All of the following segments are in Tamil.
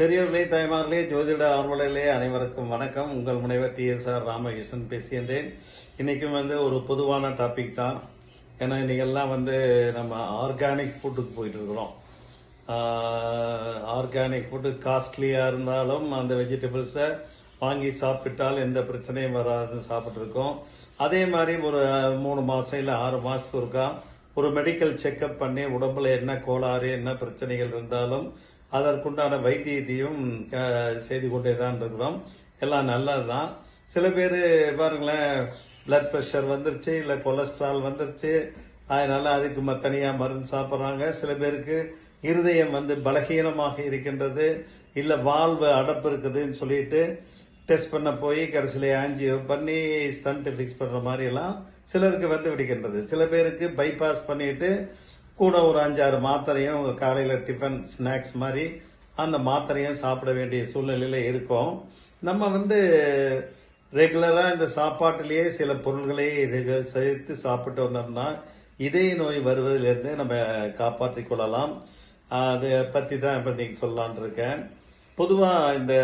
பெரியவர்களே தாய்மார்களே ஜோதிட ஆர்வலர்களே அனைவருக்கும் வணக்கம். உங்கள் முனைவர் டி எஸ் ஆர் ராமகிருஷ்ணன் பேசுகின்றேன். இன்னைக்கும் வந்து ஒரு பொதுவான டாபிக் தான். ஏன்னா இன்றைக்கெல்லாம் வந்து நம்ம ஆர்கானிக் ஃபுட்டுக்கு போயிட்டு இருக்கிறோம். ஆர்கானிக் ஃபுட்டு காஸ்ட்லியாக இருந்தாலும் அந்த வெஜிடபிள்ஸை வாங்கி சாப்பிட்டால் எந்த பிரச்சனையும் வராதுன்னு சாப்பிட்ருக்கோம் அதே மாதிரி ஒரு மூணு மாதம் இல்லை ஆறு மாதத்துக்கு ஒருக்கா ஒரு மெடிக்கல் செக்கப் பண்ணி உடம்புல என்ன கோளாறு என்ன பிரச்சனைகள் இருந்தாலும் அதற்குண்டான வைத்தியத்தையும் செய்து கொண்டே தான் இருக்கிறோம். எல்லாம் நல்லது தான் சில பேர் பாருங்களேன் பிளட் ப்ரெஷர் வந்துருச்சு இல்லை கொலஸ்ட்ரால் வந்துருச்சு. அதனால அதுக்கு ம- மருந்து சாப்பிட்றாங்க. சில பேருக்கு இருதயம் வந்து பலகீனமாக இருக்கின்றது. இல்லை வால்வு அடப்பு இருக்குதுன்னு சொல்லிட்டு டெஸ்ட் பண்ண போய் கடைசியில் ஆஞ்சியோ பண்ணி ஸ்டண்ட்டு ஃபிக்ஸ் பண்ணுற மாதிரி எல்லாம் சிலருக்கு வந்து விடுகின்றது. சில பேருக்கு பைபாஸ் பண்ணிட்டு கூட ஒரு அஞ்சாறு மாத்திரையும் காலையில் டிஃபன் ஸ்நாக்ஸ் மாதிரி அந்த மாத்திரையும் சாப்பிட வேண்டிய சூழ்நிலையில் இருக்கோம். நம்ம வந்து ரெகுலராக இந்த சாப்பாட்டிலேயே சில பொருள்களை இது சேர்த்து சாப்பிட்டு வந்தோம்னா இதய நோய் வருவதிலிருந்து நம்ம காப்பாற்றிக் கொள்ளலாம். அதை பற்றி தான் இப்போ நீங்கள் சொல்லலான் இருக்கேன். பொதுவாக இந்த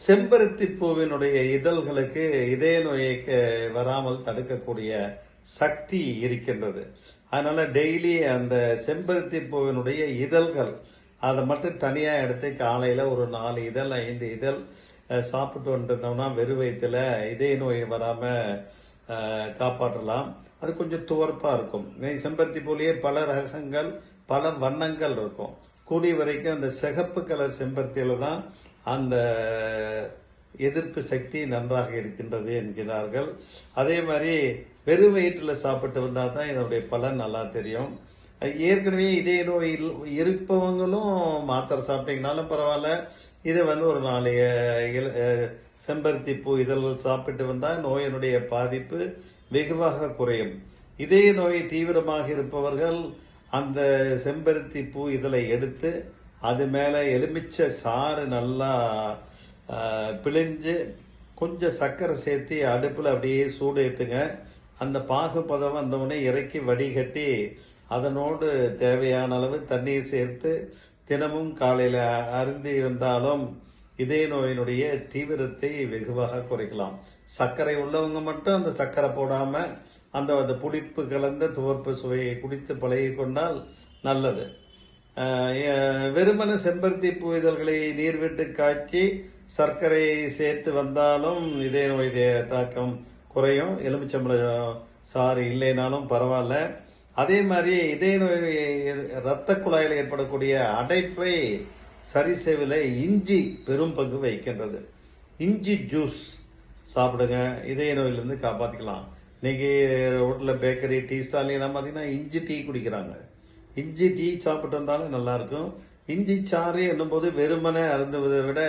செம்பருத்தி பூவினுடைய இதழ்களுக்கு இதய நோயை வராமல் தடுக்கக்கூடிய சக்தி இருக்கின்றது. அதனால டெய்லி அந்த செம்பருத்தி பூவினுடைய இதழ்கள் அதை மட்டும் தனியாக எடுத்து காலையில் ஒரு நாலு இதழ் ஐந்து இதழ் சாப்பிட்டு வந்துருந்தோம்னா வெறும் வயிற்றுல இதய நோய் வராமல் காப்பாற்றலாம். அது கொஞ்சம் துவர்ப்பாக இருக்கும். செம்பருத்தி பூலேயே பல ரகங்கள் பல வண்ணங்கள் இருக்கும். கூடிய வரைக்கும் அந்த சிகப்பு கலர் செம்பருத்தியில் தான் அந்த எதிர்ப்பு சக்தி நன்றாக இருக்கின்றது என்கிறார்கள். அதே மாதிரி வெறும் வயிற்றில் சாப்பிட்டு வந்தால் தான் இதனுடைய பலன் நல்லா தெரியும். ஏற்கனவே இதய நோயில் இருப்பவங்களும் மாத்திரை சாப்பிட்டீங்கனாலும் பரவாயில்ல. இதை வந்து ஒரு நாலு செம்பருத்தி பூ இதழ்கள் சாப்பிட்டு வந்தால் நோயினுடைய பாதிப்பு வெகுவாக குறையும். இதய நோய் தீவிரமாக இருப்பவர்கள் அந்த செம்பருத்தி பூ இதழை எடுத்து அது மேலே எலுமிச்சை சாறு நல்லா பிழிஞ்சு கொஞ்சம் சர்க்கரை சேர்த்து அடுப்பில் அப்படியே சூடு ஏற்றுங்க அந்த பாகு பதம் வந்தவுடனே இறக்கி வடிகட்டி அதனோடு தேவையான அளவு தண்ணீர் சேர்த்து தினமும் காலையில் அருந்தி வந்தாலும் இதய நோயினுடைய தீவிரத்தை வெகுவாக குறைக்கலாம். சர்க்கரை உள்ளவங்க மட்டும் அந்த சர்க்கரை போடாமல் அந்த அந்த புளிப்பு கலந்த துவர்ப்பு சுவையை குடித்து பழகி கொண்டால் நல்லது. வெறுமன செம்பருத்தி பூ இதழ்களை நீர்விட்டு காய்ச்சி சர்க்கரை சேர்த்து வந்தாலும் இதய நோய் தாக்கம் குறையும். எலுமிச்சம்பழம் சாறு இல்லைனாலும் பரவாயில்ல. அதே மாதிரி இதய நோய் இரத்த குழாயில் ஏற்படக்கூடிய அடைப்பை சரி செய்வதில் இஞ்சி பெரும் பங்கு வகிக்கின்றது. இஞ்சி ஜூஸ் சாப்பிடுங்க. இதய நோயிலிருந்து காப்பாற்றிக்கலாம் இன்னைக்கு ரோட்ல பேக்கரி டீ ஸ்டால்லாம் பார்த்தீங்கன்னா இஞ்சி டீ குடிக்கிறாங்க. இஞ்சி டீ சாப்பிட்டு வந்தாலும் நல்லாயிருக்கும். இஞ்சி சாறு என்னும்போது வெறுமனே அருந்துவதை விட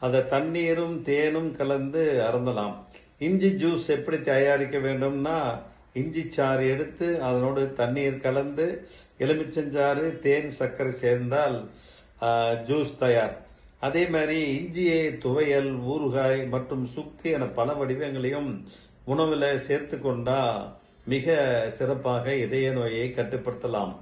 அதை தண்ணீரும் தேனும் கலந்து அருந்தலாம். இஞ்சி ஜூஸ் எப்படி தயாரிக்க வேண்டும்னா இஞ்சி சாறு எடுத்து அதனோடு தண்ணீர் கலந்து எலுமிச்சஞ்சாறு தேன் சர்க்கரை சேர்ந்தால் ஜூஸ் தயார். அதே மாதிரி இஞ்சியை துவையல் ஊறுகாய் மற்றும் சுக்கு என பல வடிவங்களையும் உணவில் சேர்த்து கொண்டா மிக சிறப்பாக இதய நோயை கட்டுப்படுத்தலாம்.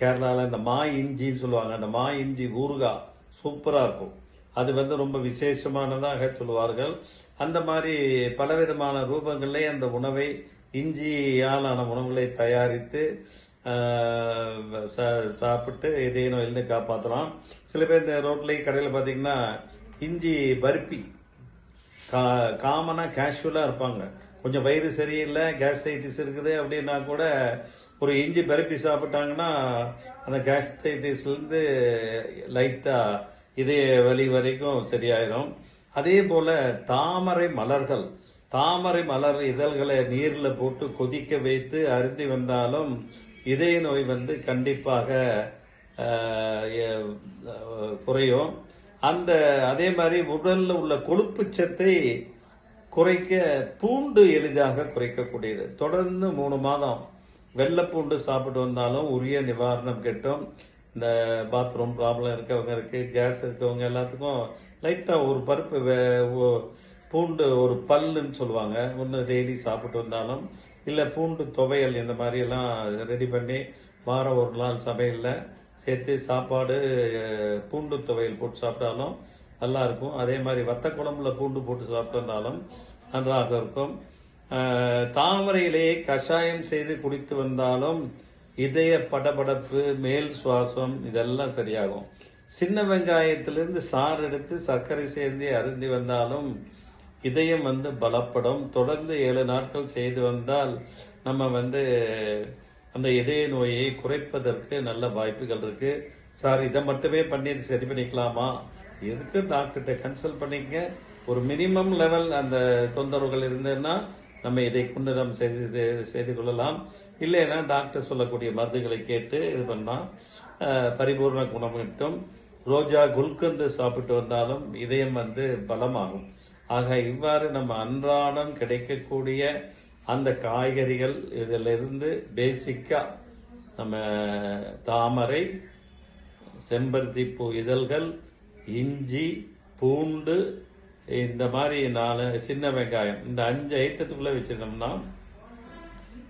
கேரளாவில் இந்த மா இஞ்சின்னு சொல்லுவாங்க. அந்த மா இஞ்சி ஊறுகாய் சூப்பராக இருக்கும். அது வந்து ரொம்ப விசேஷமானதாக சொல்லுவார்கள். அந்த மாதிரி பலவிதமான ரூபங்களிலே அந்த உணவை இஞ்சியாலான உணவுகளை தயாரித்து சா- சாப்பிட்டு இதய நோயிலிருந்து காப்பாற்றலாம். சில பேர் இந்த ரோட்லேயே கடையில் பார்த்தீங்கன்னா இஞ்சி பருப்பி கா- காமனாக கேஷுவலாக இருப்பாங்க. கொஞ்சம் வயிறு சரியில்லை கேஸ்ட்ரைட்டிஸ் இருக்குது அப்படின்னா கூட ஒரு இஞ்சி பருப்பி சாப்பிட்டாங்கன்னா அந்த கேஸ்ட்ரைட்டிஸ்லேருந்து லைட்டாக இதே இதய வலி வரைக்கும் சரியாயிடும் அதே போல தாமரை மலர்கள். தாமரை மலர் இதழ்களை நீரில் போட்டு கொதிக்க வைத்து அருந்தி வந்தாலும் இதய நோய் வந்து கண்டிப்பாக குறையும். அந்த அதே மாதிரி உடலில் உள்ள கொழுப்பு சத்தை குறைக்க பூண்டு எளிதாக குறைக்கக்கூடியது. தொடர்ந்து மூணு மாதம். வெள்ளைப்பூண்டு சாப்பிட்டு வந்தாலும் உரிய நிவாரணம் கிட்டும். இந்த பாத்ரூம் ப்ராப்ளம் இருக்கவங்க இருக்கு கேஸ் இருக்கவங்க எல்லாத்துக்கும் லைட்டாக ஒரு பருப்பு வே- பூண்டு ஒரு பல்லுன்னு சொல்லுவாங்க. ஒன்று டெய்லி சாப்பிட்டு வந்தாலும் இல்லை பூண்டு துவையல் இந்த மாதிரியெல்லாம் ரெடி பண்ணி வாரம் ஒரு நாள் சமையலில் சேர்த்து சாப்பாடு பூண்டு துவையல் போட்டு சாப்பிட்டாலும் நல்லா இருக்கும். அதே மாதிரி வத்த குழம்புல பூண்டு போட்டு சாப்பிட்டிருந்தாலும் நன்றாக இருக்கும். தாமரையிலேயே கஷாயம் செய்து குடித்து வந்தாலும் இதய படபடப்பு மேல் சுவாசம் இதெல்லாம் சரியாகும். சின்ன வெங்காயத்திலிருந்து சாறு எடுத்து சர்க்கரை சேர்ந்து அருந்தி வந்தாலும் இதயம் வந்து பலப்படும். தொடர்ந்து ஏழு நாட்கள் செய்து வந்தால் நம்ம வந்து அந்த இதய நோயை குறைப்பதற்கு நல்ல வாய்ப்புகள் இருக்கு. சார் இதை மட்டுமே பண்ணி சரி பண்ணிக்கலாமா? எதுக்கு டாக்டர்கிட்ட கன்சல்ட் பண்ணிக்க ஒரு மினிமம் லெவல் அந்த தொந்தரவுகள் இருந்ததுன்னா நம்ம இதை கொண்டு நம்ம செய்து செய்து கொள்ளலாம். இல்லைன்னா டாக்டர் சொல்லக்கூடிய மருந்துகளை கேட்டு இது பண்ணால் பரிபூர்ண குணம் கிட்டும். ரோஜா குல்கந்து சாப்பிட்டு வந்தாலும் இதயம் வந்து பலமாகும். ஆக இவ்வாறு நம்ம அன்றாடம் கிடைக்கக்கூடிய அந்த காய்கறிகள் இதிலிருந்து பேசிக்காக நம்ம தாமரை செம்பருத்தி பூ இதழ்கள் இஞ்சி பூண்டு இந்த மாதிரி நாலு சின்ன வெங்காயம் இந்த அஞ்சு ஐட்டத்துக்குள்ள வச்சிருந்தோம்னா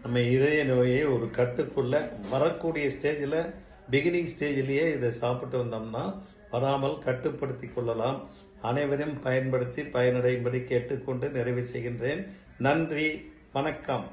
நம்ம இதய நோயை ஒரு கட்டுக்குள்ள வரக்கூடிய ஸ்டேஜில் பிகினிங் ஸ்டேஜிலேயே இதை சாப்பிட்டு வந்தோம்னா வராமல் கட்டுப்படுத்தி கொள்ளலாம். அனைவரும் பயன்படுத்தி பயனடையும்படி கேட்டுக்கொண்டு நிறைவு செய்கின்றேன். நன்றி வணக்கம்.